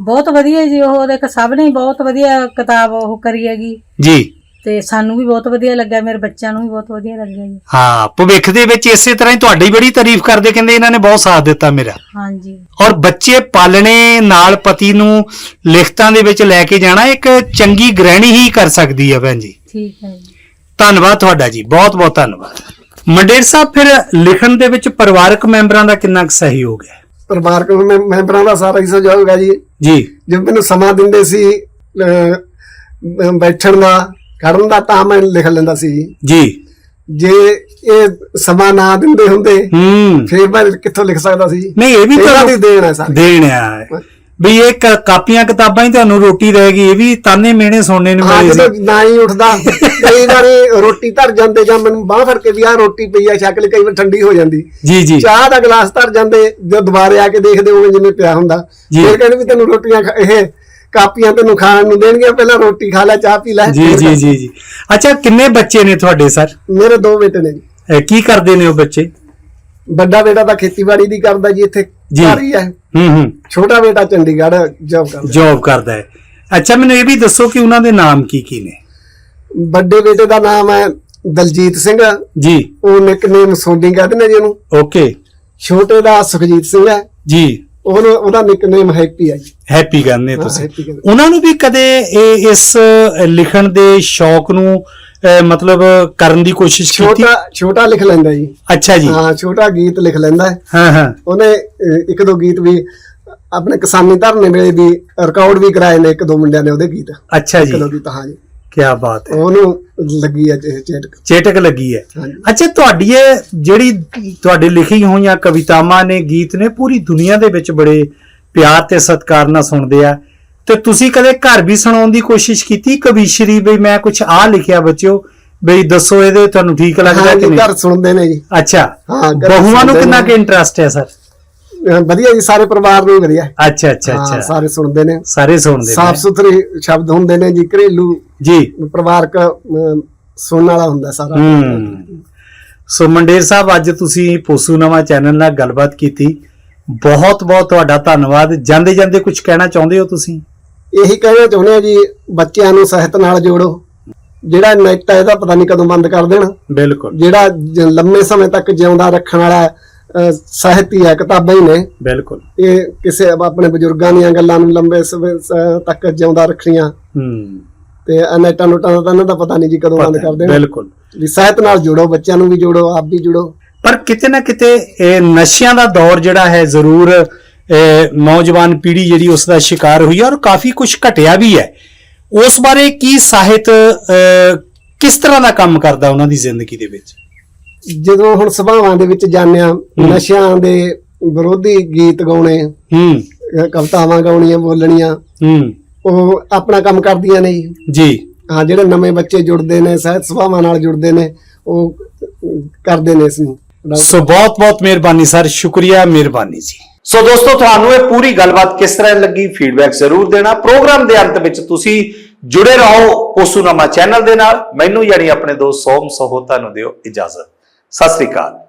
ਬਹੁਤ ਵਧੀਆ ਜੀ ਉਹ ਦੇਖ ਸਭ ਨੇ ਬਹੁਤ ਵਧੀਆ ਕਿਤਾਬ ਉਹ ਕਰੀ ਹੈਗੀ।
ਜੀ।
ਤੇ ਸਾਨੂੰ ਵੀ ਬਹੁਤ ਵਧੀਆ ਲੱਗਾ ਮੇਰੇ ਬੱਚਿਆਂ ਨੂੰ ਵੀ ਬਹੁਤ ਵਧੀਆ ਲੱਗਿਆ ਜੀ।
ਹਾਂ ਭਵਿੱਖ ਦੇ ਵਿੱਚ ਇਸੇ ਤਰ੍ਹਾਂ ਹੀ ਤੁਹਾਡੀ ਬੜੀ ਤਾਰੀਫ ਕਰਦੇ ਕਹਿੰਦੇ ਇਹਨਾਂ ਨੇ ਬਹੁਤ ਸਾਥ ਦਿੱਤਾ ਮੇਰਾ।
ਹਾਂ ਜੀ
ਔਰ ਬੱਚੇ ਪਾਲਣੇ ਨਾਲ ਪਤੀ ਨੂੰ ਲਿਖਤਾਂ ਦੇ ਵਿੱਚ ਲੈ ਕੇ ਜਾਣਾ ਇੱਕ ਚੰਗੀ ਗ੍ਰਹਿਣੀ ਹੀ ਕਰ ਸਕਦੀ ਹੈ ਭੈਣ ਜੀ।
ਠੀਕ ਹੈ ਜੀ।
ਧੰਨਵਾਦ ਤੁਹਾਡਾ ਜੀ ਬਹੁਤ ਬਹੁਤ ਧੰਨਵਾਦ। ਮੰਡੇਰ ਸਾਹਿਬ ਫਿਰ ਲਿਖਣ ਦੇ ਵਿੱਚ ਪਰਿਵਾਰਕ ਮੈਂਬਰਾਂ ਦਾ ਕਿੰਨਾ ਕੁ ਸਹਿਯੋਗ ਹੈ?
ਪਰਿਵਾਰਕ ਮੈਂ- ਮੈਂਬਰਾਂ ਦਾ ਸਾਰਾ ਹੀ ਸਹਿਯੋਗ ਹੈ ਜੀ।
ਜੀ।
ਜੇ ਮੈਨੂੰ ਸਮਾਂ ਦਿੰਦੇ ਸੀ ਅਹ, ਅਹ, ਬੈਠਣ ਦਾ ਖੜਨ ਦਾ ਤਾਂ ਮੈਂ ਲਿਖ ਲੈਂਦਾ ਸੀ। ਜੀ।
ਜੀ
ਇਹ ਸਮਾਂ ਨਾ ਦਿੰਦੇ ਹੁੰਦੇ
ਹੂੰ।
ਫਿਰ ਮੈਂ ਕਿੱਥੋਂ ਲਿਖ ਸਕਦਾ ਸੀ?
ਨਹੀਂ ਇਹ ਵੀ
ਇਹਨਾਂ ਦੀ
ਤਾਂ
ਦੇਣ ਹੈ ਸਾਰੀ।
ਦੇਣ ਆ। ਵੀ ਇਹ ਕਾਪੀਆਂ ਕਿਤਾਬਾਂ ਹੀ ਤੁਹਾਨੂੰ ਰੋਟੀ ਰਹੇਗੀ ਇਹ ਵੀ ਤਾਨੇ ਮਿਹਣੇ ਸੁਣਨੇ ਨੂੰ ਮਿਲੇ ਸੀ।
ਨਾ ਹੀ ਉੱਠਦਾ ਕਈ ਵਾਰੀ ਰੋਟੀ ਧਰ ਜਾਂਦੇ ਜਾਂ ਮੈਨੂੰ ਬਾਹ ਫੜ ਕੇ ਵੀ ਆਹ ਰੋਟੀ ਪਈ ਆ ਸ਼ਕਲ ਕਈ ਵਾਰ ਠੰਡੀ ਹੋ ਜਾਂਦੀ।
ਜੀ ਜੀ।
ਚਾਹ ਦਾ ਗਲਾਸ ਧਰ ਜਾਂਦੇ ਜਦ ਦੁਬਾਰੇ ਆ ਕੇ ਦੇਖਦੇ ਹੋਗੇ ਜਿਵੇਂ ਪਿਆ ਹੁੰਦਾ। ਫਿਰ ਕਹਿੰਦੇ ਵੀ ਤੈਨੂੰ ਰੋਟੀਆਂ ਇਹ ਕਾਪੀਆਂ ਤੈਨੂੰ ਖਾਣ ਨੂੰ ਦੇਣਗੀਆਂ ਪਹਿਲਾਂ ਰੋਟੀ ਖਾ ਲੈ ਚਾਹ ਪੀ ਲੈ।
ਜੀ ਜੀ। ਜੀ ਜੀ। ਅੱਛਾ ਕਿੰਨੇ ਬੱਚੇ ਨੇ ਤੁਹਾਡੇ ਸਰ?
ਮੇਰੇ ਦੋ ਬੇਟੇ ਨੇ ਜੀ।
ਅਹ ਕੀ ਕਰਦੇ ਨੇ ਉਹ ਬੱਚੇ?
ਵੱਡਾ ਬੇਟਾ ਤਾਂ ਖੇਤੀਬਾੜੀ ਦੀ ਕਰਦਾ ਜੀ ਇੱਥੇ
ਜੀ।
ਘਰ ਹੀ ਹੈ।
ਹੂੰ ਹੂੰ।
ਛੋਟਾ ਬੇਟਾ ਚੰਡੀਗੜ੍ਹ ਜੌਬ ਕਰਦਾ।
ਜੌਬ ਕਰਦਾ ਹੈ। ਅੱਛਾ ਮੈਨੂੰ ਇਹ ਵੀ ਦੱਸੋ ਕਿ ਉਹਨਾਂ ਦੇ ਨਾਮ ਕੀ ਕੀ ਨੇ?
ਵੱਡੇ ਬੇਟੇ ਦਾ ਨਾਮ ਹੈ ਦਲਜੀਤ ਸਿੰਘ।
ਜੀ।
ਉਹ ਨਿਕਨੇਮ ਸੋਨੀ ਕਹਿੰਦੇ ਨੇ ਜੀ ਉਹਨੂੰ
ਓਕੇ
ਛੋਟੇ ਦਾ ਸੁਖਜੀਤ ਸਿੰਘ ਹੈ।
ਜੀ।
ਉਹਨੂੰ ਉਹਦਾ ਨਿਕਨੇਮ ਹੈਪੀ ਹੈ ਜੀ।
ਹੈਪੀ ਕਹਿੰਦੇ
ਹਾਂ,
ਤੁਸੀਂ।
Happy ਕਹਿੰਦੇ।
ਉਹਨਾਂ ਨੂੰ ਵੀ ਕਦੇ ਇਹ ਇਸ ਲਿਖਣ ਦੇ ਸ਼ੌਕ ਨੂੰ ਅਹ, ਮਤਲਬ ਕਰਨ ਦੀ ਕੋਸ਼ਿਸ਼ ਕੀਤੀ?
ਛੋਟਾ ਛੋਟਾ ਲਿਖ ਲੈਂਦਾ ਜੀ।
ਅੱਛਾ ਜੀ।
ਹਾਂ ਛੋਟਾ ਗੀਤ ਲਿਖ ਲੈਂਦਾ। ਹੈ
ਹਾਂ। ਹਾਂ
ਉਹਨੇ ਅਹ, ਇੱਕ ਦੋ ਗੀਤ ਵੀ ਆਪਣੇ ਕਿਸਾਨੀ ਧਰਨੇ ਵੇਲੇ ਵੀ ਰਿਕਾਰਡ ਵੀ ਕਰਾਏ ਨੇ ਇੱਕ ਦੋ ਮੁੰਡਿਆਂ ਨੇ ਉਹਦੇ ਗੀਤ।
ਅੱਛਾ ਜੀ।
ਇੱਕ ਦੋ ਗੀਤ ਹਾਂ ਜੀ।
ਕੀ ਬਾਤ ਹੈ।
ਉਹਨੂੰ ਲੱਗੀ ਹੈ ਚੇ- ਚੇਟਕ।
ਚੇਟਕ ਲੱਗੀ ਹੈ।
ਹਾਂਜੀ।
ਅੱਛਾ ਤੁਹਾਡੀ ਇਹ ਜਿਹੜੀ ਤੁਹਾਡੇ ਲਿਖੀ ਹੋਈਆਂ ਕਵਿਤਾਵਾਂ ਨੇ ਗੀਤ ਨੇ ਪੂਰੀ ਦੁਨੀਆ ਦੇ ਵਿੱਚ ਬੜੇ ਪਿਆਰ ਤੇ ਸਤਿਕਾਰ ਨਾਲ ਸੁਣਦੇ ਆ। ਤੇ ਤੁਸੀਂ ਕਦੇ ਘਰ ਵੀ ਸੁਣਾਉਣ ਦੀ ਕੋਸ਼ਿਸ਼ ਕੀਤੀ? ਕਵੀਸ਼ਰੀ ਵੀ ਮੈਂ ਕੁਝ ਆ ਲਿਖਿਆ ਬੱਚਿਓ ਬਈ ਦੱਸੋ ਇਹਦੇ ਤੁਹਾਨੂੰ ਠੀਕ ਲੱਗਦਾ ਕਿ ਨਹੀਂ?
ਘਰ ਸੁਣਦੇ ਨੇ ਜੀ।
ਅੱਛਾ
ਹਾਂ, ਘਰ
ਬਹੂਆਂ ਨੂੰ
ਸੁਣਦੇ
ਕਿੰਨਾ
ਨੇ।
ਕਿ ਇੰਟਰਸਟ ਹੈ ਸਰ?
ਵਧੀਆ ਜੀ ਸਾਰੇ ਪਰਿਵਾਰ ਨੂੰ ਵਧੀਆ। ਹੈ।
ਅੱਛਾ ਅੱਛਾ
ਹਾਂ
ਅੱਛਾ।
ਸਾਰੇ ਸੁਣਦੇ ਨੇ।
ਸਾਰੇ ਸੁਣਦੇ
ਸਾਫ਼
ਨੇ।
ਸੁਥਰੇ ਸ਼ਬਦ ਹੁੰਦੇ ਨੇ ਜੀ ਘਰੇਲੂ
ਜੀ।
ਪਰਿਵਾਰਕ ਸੁਣਨ ਵਾਲਾ ਹੁੰਦਾ ਸਾਰਾ।
ਹੂੰ। ਸੋ ਮੰਡੇਰ ਸਾਹਿਬ ਅੱਜ ਤੁਸੀਂ ਪੋਸੂ ਨਵਾਂ ਚੈਨਲ ਨਾਲ ਗੱਲਬਾਤ ਕੀਤੀ। ਬਹੁਤ ਬਹੁਤ ਤੁਹਾਡਾ ਧੰਨਵਾਦ। ਜਾਂਦੇ ਜਾਂਦੇ ਕੁਝ ਕਹਿਣਾ ਚਾਹੁੰਦੇ ਹੋ ਤੁਸੀਂ?
ਇਹੀ ਕਹਿਣਾ ਚਾਹੁੰਦੇ ਆ ਜੀ ਬੱਚਿਆਂ ਨੂੰ ਸਾਹਿਤ ਨਾਲ ਜੋੜੋ। ਜਿਹੜਾ ਨੈਟ ਹੈ ਇਹਦਾ ਪਤਾ ਨਹੀਂ ਕਦੋਂ ਬੰਦ ਕਰ ਦੇਣ।
ਬਿਲਕੁਲ।
ਜਿਹੜਾ ਜ- ਲੰਮੇ ਸਮੇਂ ਤੱਕ ਜਿਉਂਦਾ ਰੱਖਣ ਵਾਲਾ ਅਹ, ਸਾਹਿਤ ਹੀ ਹੈ ਕਿਤਾਬਾਂ ਹੀ ਨੇ।
ਬਿਲਕੁਲ।
ਇਹ ਕਿਸੇ ਆਪਣੇ ਬਜ਼ੁਰਗਾਂ ਦੀਆਂ ਗੱਲਾਂ ਨੂੰ ਲੰਬੇ ਤੱਕ ਜਿਉਂਦਾ ਰੱਖਣੀਆਂ।
ਹੂੰ।
ਤੇ ਆਹ ਨੈਟਾਂ ਦਾ ਤਾਂ ਇਹਨਾਂ ਦਾ ਪਤਾ ਨਹੀਂ ਜੀ ਕਦੋਂ ਬੰਦ ਕਰ ਦੇਣ।
ਬਿਲਕੁਲ।
ਵੀ ਸਾਹਿਤ ਨਾਲ ਜੁੜੋ ਬੱਚਿਆਂ ਨੂੰ ਵੀ ਜੋੜੋ ਆਪ ਵੀ ਜੁੜੋ।
ਪਰ ਕਿਤੇ ਨਾ ਕਿਤੇ ਇਹ ਨਸ਼ਿਆਂ ਦਾ ਦੌਰ ਜਿਹੜਾ ਹੈ ਜ਼ਰੂਰ ਇਹ ਨੌਜਵਾਨ ਪੀੜ੍ਹੀ ਜਿਹੜੀ ਉਸ ਦਾ ਸ਼ਿਕਾਰ ਹੋਈ ਹੈ ਔਰ ਕਾਫੀ ਕੁਝ ਘਟਿਆ ਵੀ ਹੈ। ਉਸ ਬਾਰੇ ਕੀ ਸਾਹਿਤ ਕਿਸ ਤਰ੍ਹਾਂ ਦਾ ਕੰਮ ਕਰਦਾ ਉਹਨਾਂ ਦੀ ਜ਼ਿੰਦਗੀ ਦੇ ਵਿੱਚ?
ਜਦੋਂ ਹੁਣ ਸਭਾਵਾਂ ਦੇ ਵਿੱਚ ਜਾਂਦੇ ਆ ਨਸ਼ਿਆਂ ਦੇ ਵਿਰੋਧੀ ਗੀਤ ਗਾਉਣੇ
ਹੂੰ।
ਕਵਿਤਾਵਾਂ ਗਾਉਣੀਆਂ ਬੋਲਣੀਆਂ
ਹੂੰ।
ਉਹ ਆਪਣਾ ਕੰਮ ਕਰਦੀਆਂ ਨੇ ਜੀ। ਹਾਂ ਜਿਹੜੇ ਨਵੇਂ ਬੱਚੇ ਜੁੜਦੇ ਨੇ ਸਾਹਿਤ ਸਭਾਵਾਂ ਨਾਲ ਜੁੜਦੇ ਨੇ ਉਹ ਕਰਦੇ ਨੇ ਇਸ ਨੂੰ।
ਸੋ ਬਹੁਤ ਬਹੁਤ ਮਿਹਰਬਾਨੀ ਸਰ ਸ਼ੁਕਰੀਆ ਮਿਹਰਬਾਨੀ ਜੀ।
ਸੋ ਦੋਸਤੋ ਤੁਹਾਨੂੰ ਇਹ ਪੂਰੀ ਗੱਲਬਾਤ ਕਿਸ ਤਰ੍ਹਾਂ ਲੱਗੀ ਫੀਡਬੈਕ ਜ਼ਰੂਰ ਦੇਣਾ। ਪ੍ਰੋਗਰਾਮ ਦੇ ਅੰਤ ਵਿੱਚ ਤੁਸੀਂ ਜੁੜੇ ਰਹੋ ਪੋਸੂਨਾਮਾ ਚੈਨਲ ਦੇ ਨਾਲ। ਮੈਨੂੰ ਯਾਨੀ ਆਪਣੇ ਦੋਸਤ ਸੋਮ ਸਹੋਤਾ ਨੂੰ ਦਿਓ ਇਜਾਜ਼ਤ। ਸਤਿ ਸ੍ਰੀ ਅਕਾਲ।